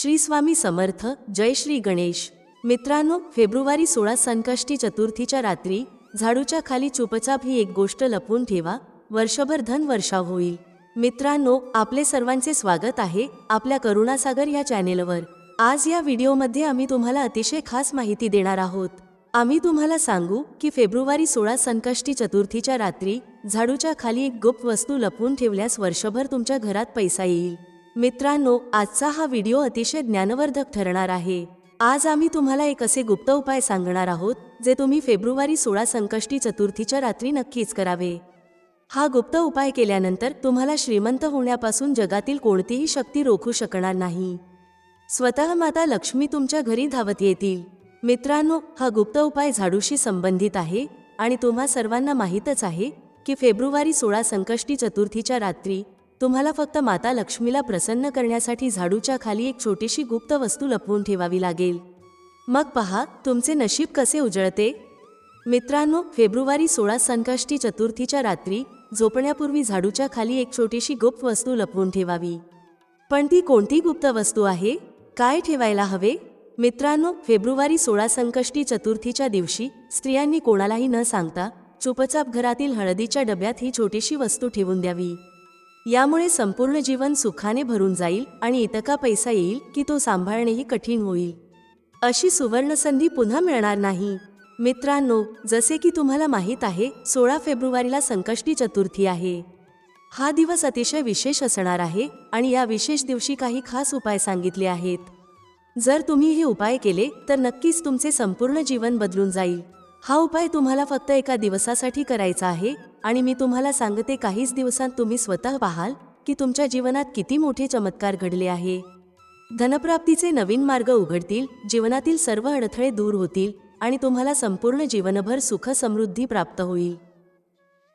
श्री स्वामी समर्थ जय श्री गणेश. मित्रांनो फेब्रुवारी सोळा संकष्टी चतुर्थीच्या रात्री झाडूच्या खाली चुपचाप ही एक गोष्ट लपवून ठेवा वर्षभर धन वर्षाव होईल. मित्रांनो आपले सर्वांचे स्वागत आहे आपल्या करुणासागर या चॅनेलवर. आज या व्हिडिओमध्ये आम्ही तुम्हाला अतिशय खास माहिती देणार आहोत. आम्ही तुम्हाला सांगू की फेब्रुवारी सोळा संकष्टी चतुर्थीच्या रात्री झाडूच्या खाली एक गुप्त वस्तू लपवून ठेवल्यास वर्षभर तुमच्या घरात पैसा येईल. मित्रांनो आजचा हा व्हिडिओ अतिशय ज्ञानवर्धक ठरणार आहे. आज आम्ही तुम्हाला एक असे गुप्त उपाय सांगणार आहोत जे तुम्ही फेब्रुवारी सोळा संकष्टी चतुर्थीच्या रात्री नक्कीच करावे. हा गुप्त उपाय केल्यानंतर तुम्हाला श्रीमंत होण्यापासून जगातील कोणतीही शक्ती रोखू शकणार नाही. स्वतः माता लक्ष्मी तुमच्या घरी धावत येतील. मित्रांनो हा गुप्त उपाय झाडूशी संबंधित आहे आणि तुम्हा सर्वांना माहीतच आहे की फेब्रुवारी सोळा संकष्टी चतुर्थीच्या रात्री तुम्हाला फक्त माता लक्ष्मीला प्रसन्न करण्यासाठी झाडूच्या खाली एक छोटीशी गुप्त वस्तू लपवून ठेवावी लागेल. मग पहा तुमचे नशीब कसे उजळते? मित्रांनो फेब्रुवारी सोळा संकष्टी चतुर्थीच्या रात्री झोपण्यापूर्वी झाडूच्या खाली एक छोटीशी गुप्त वस्तू लपवून ठेवावी. पण ती कोणती गुप्त वस्तू आहे? काय ठेवायला हवे? मित्रांनो फेब्रुवारी सोळा संकष्टी चतुर्थीच्या दिवशी स्त्रियांनी कोणालाही न सांगता चुपचाप घरातील हळदीच्या डब्यात ही छोटीशी वस्तू ठेवून द्यावी. यामुळे संपूर्ण जीवन सुखाने भरून जाईल आणि इतका पैसा येईल की तो सांभाळणेही कठीण होईल. अशी सुवर्ण संधी पुन्हा मिळणार नाही. मित्रांनो जसे की तुम्हाला माहीत आहे सोळा फेब्रुवारीला संकष्टी चतुर्थी आहे. हा दिवस अतिशय विशेष असणार आहे आणि या विशेष दिवशी काही खास उपाय सांगितले आहेत. जर तुम्ही हे उपाय केले तर नक्कीच तुमचे संपूर्ण जीवन बदलून जाईल. हा उपाय तुम्हाला फक्त एका दिवसासाठी करायचा आहे आणि मी तुम्हाला सांगते काहीच दिवसांत तुम्ही स्वतः पाहाल की तुमच्या जीवनात किती मोठे चमत्कार घडले आहे. धनप्राप्तीचे नवीन मार्ग उघडतील जीवनातील सर्व अडथळे दूर होतील आणि तुम्हाला संपूर्ण जीवनभर सुख समृद्धी प्राप्त होईल.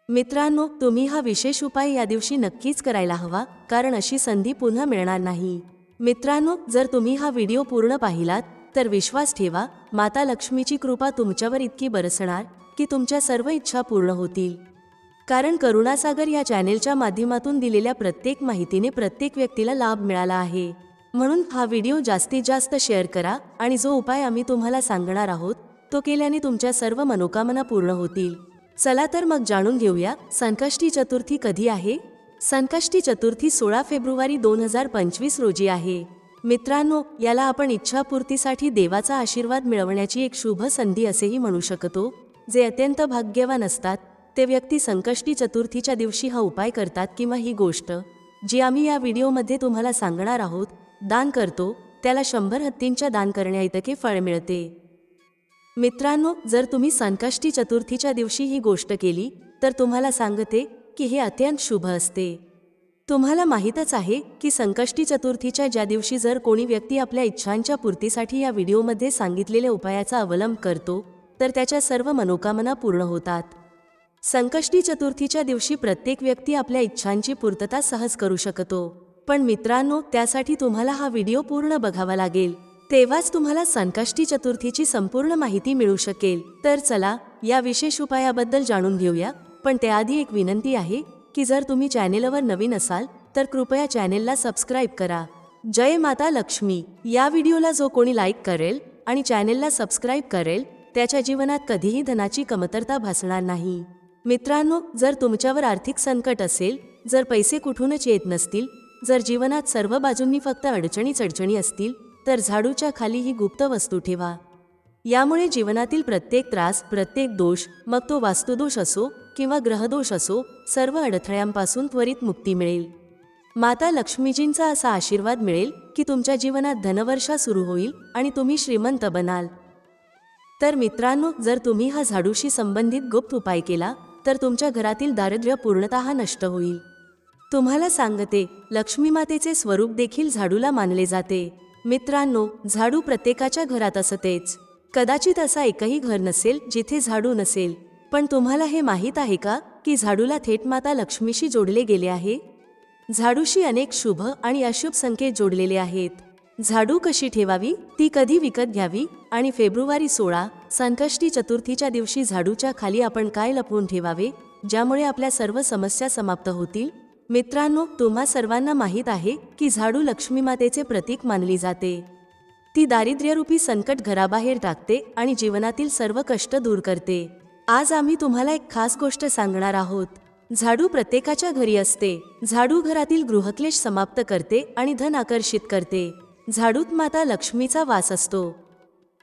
मित्रांनो तुम्ही हा विशेष उपाय या दिवशी नक्कीच करायला हवा कारण अशी संधी पुन्हा मिळणार नाही. मित्रांनो जर तुम्ही हा व्हिडिओ पूर्ण पाहिलात तर विश्वास ठेवा माता लक्ष्मीची कृपा तुमच्यावर इतकी बरसणार की तुमच्या सर्व इच्छा पूर्ण होतील. कारण करुणासागर या चॅनेलच्या माध्यमातून दिलेल्या प्रत्येक माहितीने प्रत्येक व्यक्तीला लाभ मिळाला आहे. म्हणून हा व्हिडिओ जास्तीत जास्त शेअर करा आणि जो उपाय आम्ही तुम्हाला सांगणार आहोत तो केल्याने तुमच्या सर्व मनोकामना पूर्ण होतील. चला तर मग जाणून घेऊया संकष्टी चतुर्थी कधी आहे? संकष्टी चतुर्थी सोळा फेब्रुवारी दोन हजार पंचवीस रोजी आहे. मित्रांनो याला आपण इच्छापूर्तीसाठी देवाचा आशीर्वाद मिळवण्याची एक शुभ संधी असेही म्हणू शकतो जे अत्यंत भाग्यवान असतात. ते व्यक्ती संकष्टी चतुर्थीच्या दिवशी हा उपाय करतात किंवा ही गोष्ट जी आम्ही या व्हिडिओमध्ये तुम्हाला सांगणार आहोत दान करतो. त्याला शंभर हत्तींच्या दान करण्याइतके फळ मिळते. मित्रांनो जर तुम्ही संकष्टी चतुर्थीच्या दिवशी ही गोष्ट केली तर तुम्हाला सांगते की हे अत्यंत शुभ असते. तुम्हाला माहीतच आहे की संकष्टी चतुर्थीच्या ज्या दिवशी जर कोणी व्यक्ती आपल्या इच्छांच्या पूर्तीसाठी या व्हिडिओमध्ये सांगितलेल्या उपायाचा अवलंब करतो तर त्याच्या सर्व मनोकामना पूर्ण होतात. संकष्टी चतुर्थीच्या दिवशी प्रत्येक व्यक्ती आपल्या इच्छांची पूर्तता सहज करू शकतो. पण मित्रांनो त्यासाठी तुम्हाला हा व्हिडिओ पूर्ण बघावा लागेल. तेव्हाच तुम्हाला संकष्टी चतुर्थीची संपूर्ण माहिती मिळू शकेल. तर चला या विशेष उपायाबद्दल जाणून घेऊया. पण त्याआधी एक विनंती आहे की जर तुम्ही चॅनेलवर नवीन असाल तर कृपया चॅनेलला सबस्क्राईब करा. जय माता लक्ष्मी. या व्हिडिओला जो कोणी लाईक करेल आणि चॅनेलला सबस्क्राईब करेल त्याच्या जीवनात कधीही धनाची कमतरता भासणार नाही. मित्रांनो जर तुमच्यावर आर्थिक संकट असेल जर पैसे कुठूनच येत नसतील जर जीवनात सर्व बाजूंनी फक्त अडचणी चडचणी असतील तर झाडूच्या खाली ही गुप्त वस्तू ठेवा. यामुळे जीवनातील प्रत्येक त्रास प्रत्येक दोष मग तो वास्तुदोष असो किंवा ग्रहदोष असो सर्व अडथळ्यांपासून त्वरित मुक्ती मिळेल. माता लक्ष्मीजींचा असा आशीर्वाद मिळेल की तुमच्या जीवनात धनवर्षा सुरू होईल आणि तुम्ही श्रीमंत बनाल. तर मित्रांनो जर तुम्ही हा झाडूशी संबंधित गुप्त उपाय केला तर तुमच्या घरातील दारिद्र्य पूर्णतः नष्ट होईल. तुम्हाला सांगते लक्ष्मी मातेचे स्वरूप देखील झाडूला मानले जाते. मित्रांनो झाडू प्रत्येकाच्या घरात असतेच. कदाचित असा एकही घर नसेल जिथे झाडू नसेल. पण तुम्हाला हे माहीत आहे का की झाडूला थेट माता लक्ष्मीशी जोडले गेले आहे? झाडूशी अनेक शुभ आणि अशुभ संकेत जोडलेले आहेत. झाडू कशी ठेवावी? ती कधी विकत घ्यावी? आणि फेब्रुवारी सोळा संकष्टी चतुर्थीच्या दिवशी झाडूच्या खाली आपण काय लपवून ठेवावे ज्यामुळे आपल्या सर्व समस्या समाप्त होतील? मित्रांनो तुम्हा सर्वांना माहीत आहे की झाडू लक्ष्मीमातेचे प्रतीक मानली जाते. ती दारिद्र्यरूपी संकट घराबाहेर टाकते आणि जीवनातील सर्व कष्ट दूर करते. आज आम्ही तुम्हाला एक खास गोष्ट सांगणार आहोत. झाडू प्रत्येकाच्या घरी असते. झाडू घरातील गृहक्लेश समाप्त करते आणि धन आकर्षित करते. झाडूत माता लक्ष्मीचा वास असतो.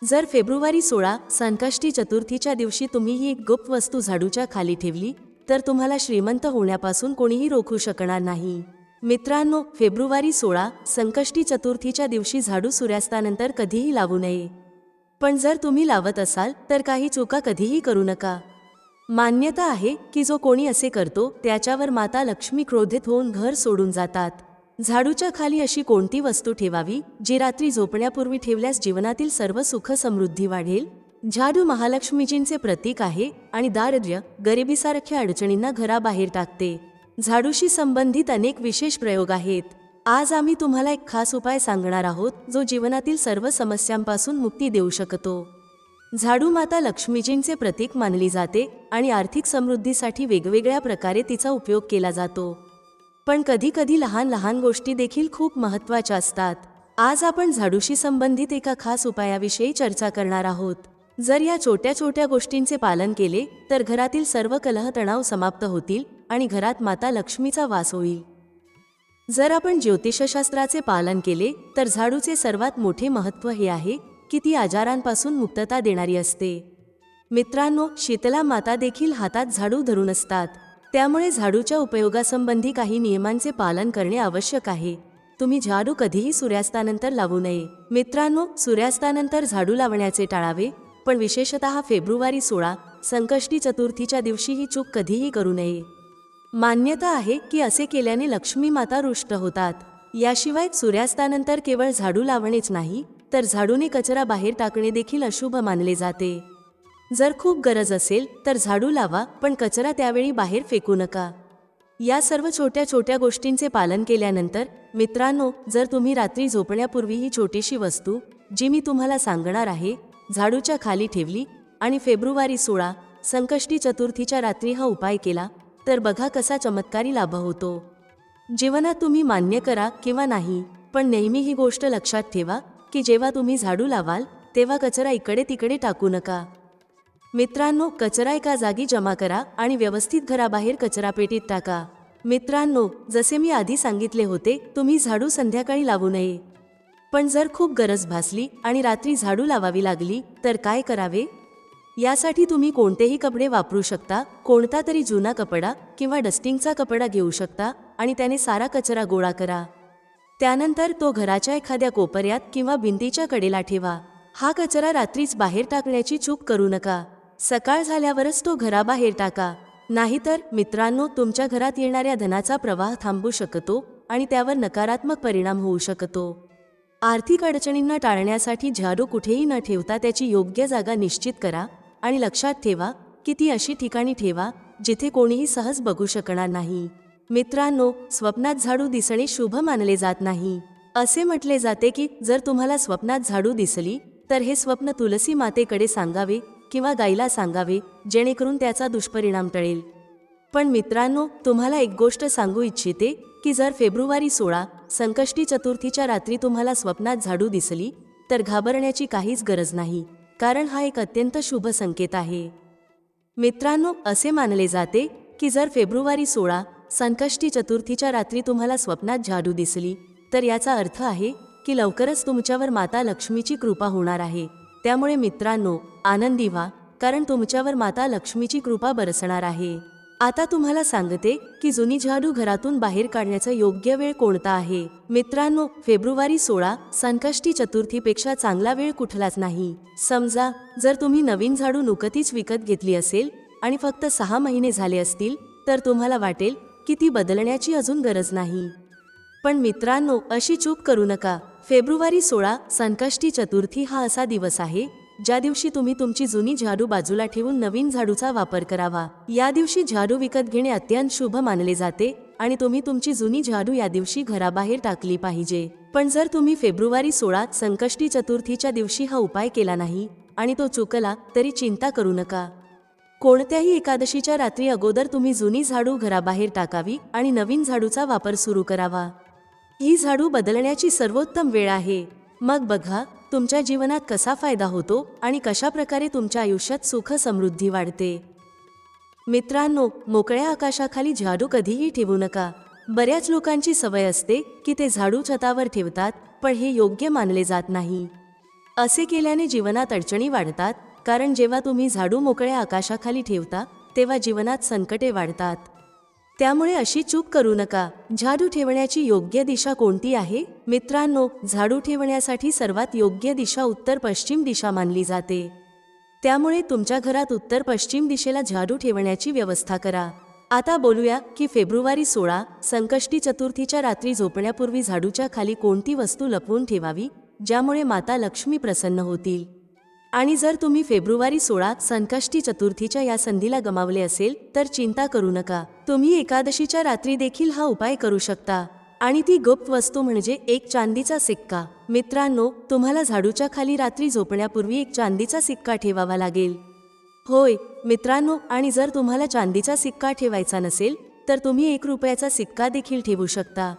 जर फेब्रुवारी सोळा संकष्टी चतुर्थीच्या दिवशी तुम्ही ही एक गुप्त वस्तू झाडूच्या खाली ठेवली तर तुम्हाला श्रीमंत होण्यापासून कोणीही रोखू शकणार नाही. मित्रांनो फेब्रुवारी सोळा संकष्टी चतुर्थीच्या दिवशी झाडू सूर्यास्तानंतर कधीही लावू नये. पण जर तुम्ही लावत असाल तर काही चुका कधीही करू नका. मान्यता आहे की जो कोणी असे करतो त्याच्यावर माता लक्ष्मी क्रोधित होऊन घर सोडून जातात. झाडूच्या खाली अशी कोणती वस्तू ठेवावी जी रात्री झोपण्यापूर्वी ठेवल्यास जीवनातील सर्व सुख समृद्धी वाढेल? झाडू महालक्ष्मीजींचे प्रतीक आहे आणि दारिद्र्य गरिबीसारख्या अडचणींना घराबाहेर टाकते. झाडूशी संबंधित अनेक विशेष प्रयोग आहेत. आज आम्ही तुम्हाला एक खास उपाय सांगणार आहोत जो जीवनातील सर्व समस्यांपासून मुक्ती देऊ शकतो. झाडू माता लक्ष्मीजींचे प्रतीक मानली जाते आणि आर्थिक समृद्धीसाठी वेगवेगळ्या प्रकारे तिचा उपयोग केला जातो. पण कधीकधी लहान लहान गोष्टी देखील खूप महत्त्वाच्या असतात. आज आपण झाडूशी संबंधित एका खास उपायाविषयी चर्चा करणार आहोत. जर या छोट्या छोट्या गोष्टींचे पालन केले तर घरातील सर्व कलह तणाव समाप्त होतील आणि घरात माता लक्ष्मीचा वास होईल. जर आपण ज्योतिषशास्त्राचे पालन केले तर झाडूचे सर्वात मोठे महत्त्व हे आहे की ती आजारांपासून मुक्तता देणारी असते. मित्रांनो शीतला माता देखील हातात झाडू धरून असतात. त्यामुळे झाडूच्या उपयोगासंबंधी काही नियमांचे पालन करणे आवश्यक आहे. तुम्ही झाडू कधीही सूर्यास्तानंतर लावू नये. मित्रांनो सूर्यास्तानंतर झाडू लावण्याचे टाळावे पण विशेषतः फेब्रुवारी सोळा संकष्टी चतुर्थीच्या दिवशी ही चूक कधीही करू नये. मान्यता आहे की असे केल्याने लक्ष्मी माता रुष्ट होतात. याशिवाय सूर्यास्तानंतर केवळ झाडू लावणेच नाही तर झाडूने कचरा बाहेर टाकणे देखील अशुभ मानले जाते. जर खूप गरज असेल तर झाडू लावा पण कचरा त्यावेळी बाहेर फेकू नका. या सर्व छोट्या छोट्या गोष्टींचे पालन केल्यानंतर मित्रांनो जर तुम्ही रात्री झोपण्यापूर्वी ही छोटीशी वस्तू जी मी तुम्हाला सांगणार आहे झाडूच्या खाली ठेवली आणि फेब्रुवारी सोळा संकष्टी चतुर्थीच्या रात्री हा उपाय केला तर बघा कसा चमत्कारी लाभ होतो. जीवनात तुम्ही मान्य करा किंवा नाही पण नेहमी ही गोष्ट लक्षात ठेवा की जेव्हा तुम्ही झाडू लावाल तेव्हा कचरा इकडे तिकडे टाकू नका. मित्रांनो कचरा एका जागी जमा करा आणि व्यवस्थित घराबाहेर कचरापेटीत टाका. मित्रांनो जसे मी आधी सांगितले होते तुम्ही झाडू संध्याकाळी लावू नये. पण जर खूप गरज भासली आणि रात्री झाडू लावावी लागली तर काय करावे? यासाठी तुम्ही कोणतेही कपडे वापरू शकता कोणता तरी जुना कपडा किंवा डस्टिंगचा कपडा घेऊ शकता आणि त्याने सारा कचरा गोळा करा. त्यानंतर तो घराच्या एखाद्या कोपऱ्यात किंवा भिंतीच्या कडेला ठेवा. हा कचरा रात्रीच बाहेर टाकण्याची चूक करू नका. सकाळ झाल्यावरच तो घराबाहेर टाका. नाहीतर मित्रांनो तुमच्या घरात येणाऱ्या धनाचा प्रवाह थांबू शकतो आणि त्यावर नकारात्मक परिणाम होऊ शकतो. आर्थिक अडचणींना टाळण्यासाठी झाडू कुठेही न ठेवता त्याची योग्य जागा निश्चित करा. आणि लक्षात ठेवा की ती अशी ठिकाणी ठेवा जिथे कोणीही सहज बघू शकणार नाही. मित्रांनो स्वप्नात झाडू दिसणे शुभ मानले जात नाही. असे म्हटले जाते की जर तुम्हाला स्वप्नात झाडू दिसली तर हे स्वप्न तुलसी मातेकडे सांगावे किंवा गाईला सांगावे जेणेकरून त्याचा दुष्परिणाम टळेल. पण मित्रांनो तुम्हाला एक गोष्ट सांगू इच्छिते की जर फेब्रुवारी सोळा संकष्टी चतुर्थीच्या रात्री तुम्हाला स्वप्नात झाडू दिसली तर घाबरण्याची काहीच गरज नाही. कारण हा एक अत्यंत शुभ संकेत आहे. मित्रांनो असे मानले जाते की जर फेब्रुवारी सोळा संकष्टी चतुर्थीच्या रात्री तुम्हाला स्वप्नात झाडू दिसली तर याचा अर्थ आहे की लवकरच तुमच्यावर माता लक्ष्मीची कृपा होणार आहे. त्यामुळे मित्रांनो आनंदी व्हा कारण तुमच्यावर माता लक्ष्मीची कृपा बरसणार आहे. आता तुम्हाला सांगते की जुनी झाडू घरातून बाहेर काढण्याचा योग्य वेळ कोणता आहे. मित्रांनो फेब्रुवारी सोळा संकष्टी चतुर्थीपेक्षा चांगला वेळ कुठलाच नाही. समजा जर तुम्ही नवीन झाडू नुकतीच विकत घेतली असेल आणि फक्त सहा महिने झाले असतील तर तुम्हाला वाटेल की ती बदलण्याची अजून गरज नाही. पण मित्रांनो अशी चूक करू नका. फेब्रुवारी सोळा संकष्टी चतुर्थी हा असा दिवस आहे ज्या दिवशी तुम्ही तुमची जुनी झाडू बाजूला ठेवून नवीन झाडूचा वापर करावा या दिवशी झाडू विकत घेणे अत्यंत शुभ मानले जाते आणि तुम्ही तुमची जुनी झाडू या दिवशी घराबाहेर टाकली पाहिजे. पण जर तुम्ही फेब्रुवारी सोळा संकष्टी चतुर्थीच्या दिवशी हा उपाय केला नाही आणि तो चुकला तरी चिंता करू नका. कोणत्याही एकादशीच्या रात्री अगोदर तुम्ही जुनी झाडू घराबाहेर टाकावी आणि नवीन झाडूचा वापर सुरू करावा. ही झाडू बदलण्याची सर्वोत्तम वेळ आहे. मग बघा तुमच्या जीवनात कसा फायदा होतो आणि कशा प्रकारे तुमच्या आयुष्यात सुख समृद्धी वाढते. मित्रांनो मोकळ्या आकाशाखाली झाडू कधीही ठेवू नका. बऱ्याच लोकांची सवय असते की ते झाडू छतावर ठेवतात पण हे योग्य मानले जात नाही. असे केल्याने जीवनात अडचणी वाढतात कारण जेव्हा तुम्ही झाडू मोकळ्या आकाशाखाली ठेवता तेव्हा जीवनात संकटे वाढतात. त्यामुळे अशी चूक करू नका. झाडू ठेवण्याची योग्य दिशा कोणती आहे? मित्रांनो झाडू ठेवण्यासाठी सर्वात योग्य दिशा उत्तर पश्चिम दिशा मानली जाते. त्यामुळे तुमच्या घरात उत्तर पश्चिम दिशेला झाडू ठेवण्याची व्यवस्था करा. आता बोलूया की फेब्रुवारी सोळा संकष्टी चतुर्थीच्या रात्री झोपण्यापूर्वी झाडूच्या खाली कोणती वस्तू लपवून ठेवावी ज्यामुळे माता लक्ष्मी प्रसन्न होतील? आणि जर तुम्ही फेब्रुवारी सोळा संकष्टी चतुर्थीच्या या संधीला गमावले असेल तर चिंता करू नका. तुम्ही एकादशीच्या रात्री देखील हा उपाय करू शकता. आणि ती गुप्त वस्तू म्हणजे एक चांदीचा सिक्का. मित्रांनो तुम्हाला झाडूच्या खाली रात्री झोपण्यापूर्वी एक चांदीचा सिक्का ठेवावा लागेल. होय मित्रांनो आणि जर तुम्हाला चांदीचा सिक्का ठेवायचा नसेल तर तुम्ही एक रुपयाचा सिक्का देखील ठेवू शकता.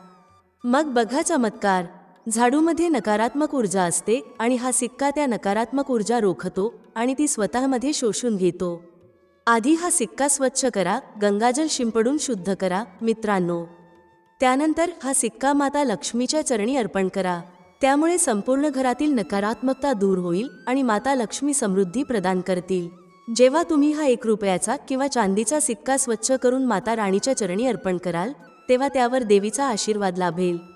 मग बघा चमत्कार. झाडूमध्ये नकारात्मक ऊर्जा असते आणि हा सिक्का त्या नकारात्मक ऊर्जा रोखतो आणि ती स्वतःमध्ये शोषून घेतो. आधी हा सिक्का स्वच्छ करा गंगाजल शिंपडून शुद्ध करा मित्रांनो. त्यानंतर हा सिक्का माता लक्ष्मीच्या चरणी अर्पण करा. त्यामुळे संपूर्ण घरातील नकारात्मकता दूर होईल आणि माता लक्ष्मी समृद्धी प्रदान करतील. जेव्हा तुम्ही हा एक रुपयाचा किंवा चांदीचा सिक्का स्वच्छ करून माता राणीच्या चरणी अर्पण कराल तेव्हा त्यावर देवीचा आशीर्वाद लाभेल.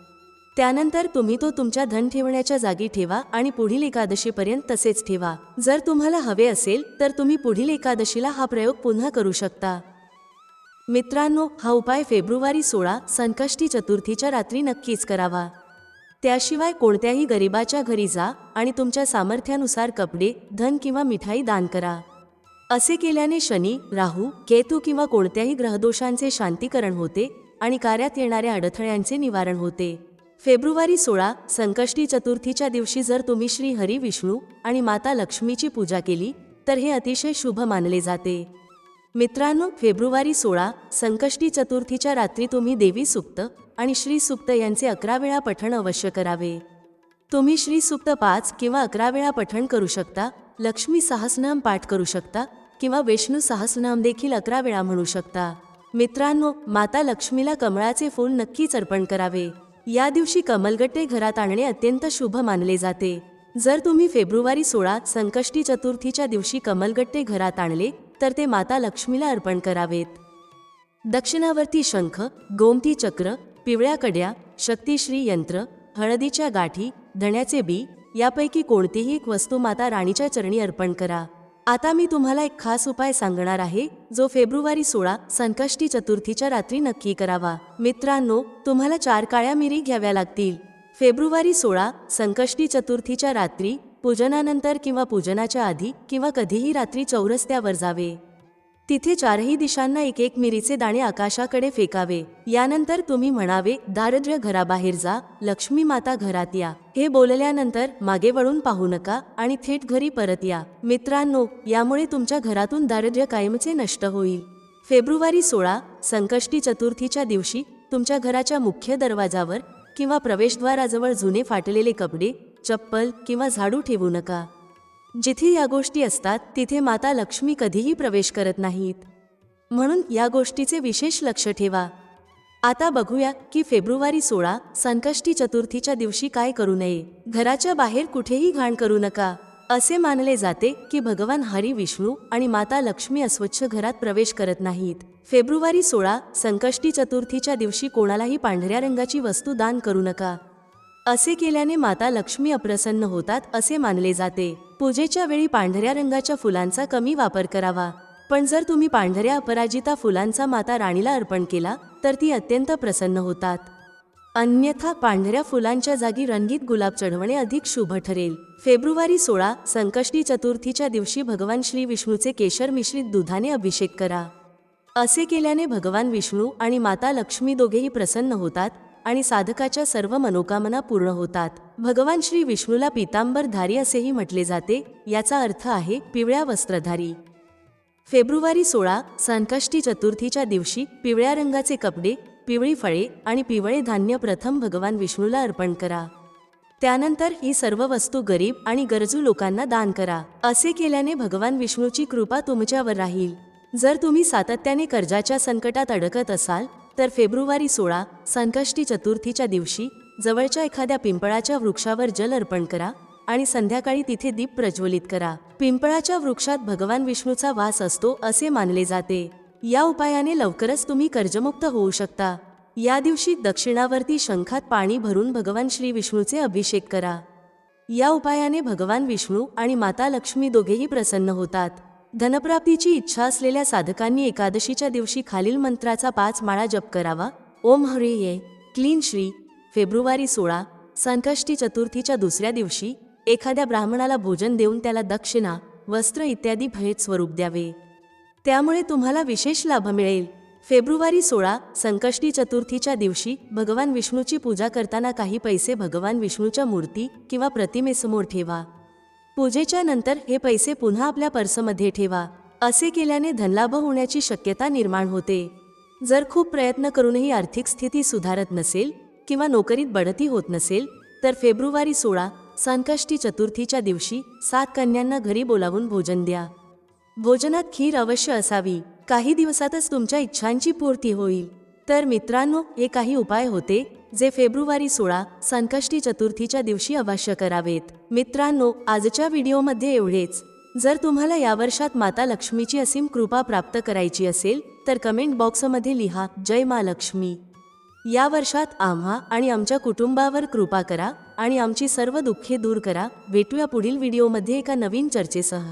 त्यानंतर तुम्ही तो तुमच्या धन ठेवण्याच्या जागी ठेवा आणि पुढील एकादशीपर्यंत तसेच ठेवा. जर तुम्हाला हवे असेल तर तुम्ही पुढील एकादशीला हा प्रयोग पुन्हा करू शकता. मित्रांनो हा उपाय फेब्रुवारी सोळा संकष्टी चतुर्थीच्या रात्री नक्कीच करावा. त्याशिवाय कोणत्याही गरिबाच्या घरी जा आणि तुमच्या सामर्थ्यानुसार कपडे धन किंवा मिठाई दान करा. असे केल्याने शनी राहू केतू किंवा कोणत्याही ग्रहदोषांचे शांतीकरण होते आणि कार्यात येणाऱ्या अडथळ्यांचे निवारण होते. फेब्रुवारी सोळा संकष्टी चतुर्थीच्या दिवशी जर तुम्ही श्री हरी विष्णू आणि माता लक्ष्मीची पूजा केली तर हे अतिशय शुभ मानले जाते. मित्रांनो फेब्रुवारी सोळा संकष्टी चतुर्थीच्या रात्री तुम्ही देवी सुक्त आणि श्री सुक्त यांचे अकरा वेळा पठण अवश्य करावे. तुम्ही श्री सुक्त पाच किंवा अकरा वेळा पठण करू शकता लक्ष्मी सहस्रनाम पाठ करू शकता किंवा विष्णू सहस्रनाम देखील अकरा वेळा म्हणू शकता. मित्रांनो माता लक्ष्मीला कमळाचे फूल नक्कीच अर्पण करावे. या दिवशी कमलगट्टे घरात आणणे अत्यंत शुभ मानले जाते. जर तुम्ही फेब्रुवारी सोळा संकष्टी चतुर्थीच्या दिवशी कमलगट्टे घरात आणले तर ते माता लक्ष्मीला अर्पण करावेत. दक्षिणावर्ती शंख गोमती चक्र पिवळ्या कड्या शक्तिश्री यंत्र हळदीच्या गाठी धण्याचे बी यापैकी कोणतीही एक वस्तू माता राणीच्या चरणी अर्पण करा. आता मी तुम्हाला एक खास उपाय सांगणार आहे जो फेब्रुवारी सोळा संकष्टी चतुर्थीच्या रात्री नक्की करावा. मित्रांनो तुम्हाला चार काळ्या मिरी घ्याव्या लागतील. फेब्रुवारी सोळा संकष्टी चतुर्थीच्या रात्री पूजनानंतर किंवा पूजनाच्या आधी किंवा कधीही रात्री चौरस्त्यावर जावे. तिथे चारही दिशांना एक एक मिरीचे दाणे आकाशाकडे फेकावे. यानंतर तुम्ही म्हणावे दारिद्र्य घराबाहेर जा लक्ष्मी माता घरात या. हे बोलल्यानंतर मागे वळून पाहू नका आणि थेट घरी परत या. मित्रांनो यामुळे तुमच्या घरातून दारिद्र्य कायमचे नष्ट होईल. फेब्रुवारी सोळा संकष्टी चतुर्थीच्या दिवशी तुमच्या घराच्या मुख्य दरवाजावर किंवा प्रवेशद्वाराजवळ जुने फाटलेले कपडे चप्पल किंवा झाडू ठेवू नका. जिथे या गोष्टी असतात तिथे माता लक्ष्मी कधीही प्रवेश करत नाहीत. म्हणून या गोष्टीचे विशेष लक्ष ठेवा. आता बघूया की फेब्रुवारी सोळा संकष्टी चतुर्थीच्या दिवशी काय करू नये. घराच्या बाहेर कुठेही घाण करू नका. असे मानले जाते की भगवान हरी विष्णू आणि माता लक्ष्मी अस्वच्छ घरात प्रवेश करत नाहीत. फेब्रुवारी सोळा संकष्टी चतुर्थीच्या दिवशी कोणालाही पांढऱ्या रंगाची वस्तू दान करू नका. असे केल्याने माता लक्ष्मी अप्रसन्न होतात असे मानले जाते. पूजेच्या वेळी पांढऱ्या रंगाच्या फुलांचा कमी वापर करावा. पण जर तुम्ही पांढऱ्या अपराजिता फुलांचा माता राणीला अर्पण केला तर ती अत्यंत प्रसन्न होतात. अन्यथा पांढऱ्या फुलांच्या जागी रंगीत गुलाब चढवणे अधिक शुभ ठरेल. फेब्रुवारी सोळा संकष्टी चतुर्थीच्या दिवशी भगवान श्री विष्णूचे केशर मिश्रित दुधाने अभिषेक करा. असे केल्याने भगवान विष्णू आणि माता लक्ष्मी दोघेही प्रसन्न होतात आणि साधकाच्या सर्व मनोकामना पूर्ण होतात. भगवान श्री विष्णूला पितांबरधारी असेही म्हटले जाते याचा अर्थ आहे पिवळ्या वस्त्रधारी. फेब्रुवारी सोळा संकष्टी चतुर्थीच्या दिवशी पिवळ्या रंगाचे कपडे पिवळी फळे आणि पिवळे धान्य प्रथम भगवान विष्णूला अर्पण करा. त्यानंतर ही सर्व वस्तू गरीब आणि गरजू लोकांना दान करा. असे केल्याने भगवान विष्णूची कृपा तुमच्यावर राहील. जर तुम्ही सातत्याने कर्जाच्या संकटात अडकत असाल तर फेब्रुवारी सोळा संकष्टी चतुर्थीच्या दिवशी जवळच्या एखाद्या पिंपळाच्या वृक्षावर जल अर्पण करा आणि संध्याकाळी तिथे दीप प्रज्वलित करा. पिंपळाच्या वृक्षात भगवान विष्णूचा वास असतो असे मानले जाते. या उपायाने लवकरच तुम्ही कर्जमुक्त होऊ शकता. या दिवशी दक्षिणावरती शंखात पाणी भरून भगवान श्री विष्णूचे अभिषेक करा. या उपायाने भगवान विष्णू आणि माता लक्ष्मी दोघेही प्रसन्न होतात. धनप्राप्तीची इच्छा असलेल्या साधकांनी एकादशीच्या दिवशी खालील मंत्राचा पाच माळा जप करावा. ओम हरे ये. क्लीन श्री. फेब्रुवारी सोळा. संकष्टी चतुर्थीच्या दुसऱ्या दिवशी एखाद्या ब्राह्मणाला भोजन देऊन त्याला दक्षिणा वस्त्र इत्यादी भयत स्वरूप द्यावे. त्यामुळे तुम्हाला विशेष लाभ मिळेल. फेब्रुवारी सोळा. संकष्टी चतुर्थीच्या दिवशी भगवान विष्णूची पूजा करताना काही पैसे भगवान विष्णूच्या मूर्ती किंवा प्रतिमेसमोर ठेवा. पूजेच्या नंतर हे पैसे पुन्हा आपल्या पर्समध्ये ठेवा. असे केल्याने धनलाभ होण्याची शक्यता निर्माण होते. जर खूप प्रयत्न करूनही आर्थिक स्थिती सुधारत नसेल किंवा नोकरीत बढती होत नसेल तर फेब्रुवारी सोळा संकष्टी चतुर्थीच्या दिवशी सात कन्यांना घरी बोलावून भोजन द्या. भोजनात खीर अवश्य असावी. काही दिवसातच तुमच्या इच्छांची पूर्ती होईल. तर मित्रांनो हे काही उपाय होते जे फेब्रुवारी सोळा संकष्टी चतुर्थीच्या दिवशी अवश्य करावेत. मित्रांनो आजच्या व्हिडिओमध्ये एवढेच. जर तुम्हाला या वर्षात माता लक्ष्मीची असीम कृपा प्राप्त करायची असेल तर कमेंट बॉक्समध्ये लिहा जय मा लक्ष्मी. या वर्षात आम्हा आणि आमच्या कुटुंबावर कृपा करा आणि आमची सर्व दुःखे दूर करा. भेटूया पुढील व्हिडिओमध्ये एका नवीन चर्चेसह.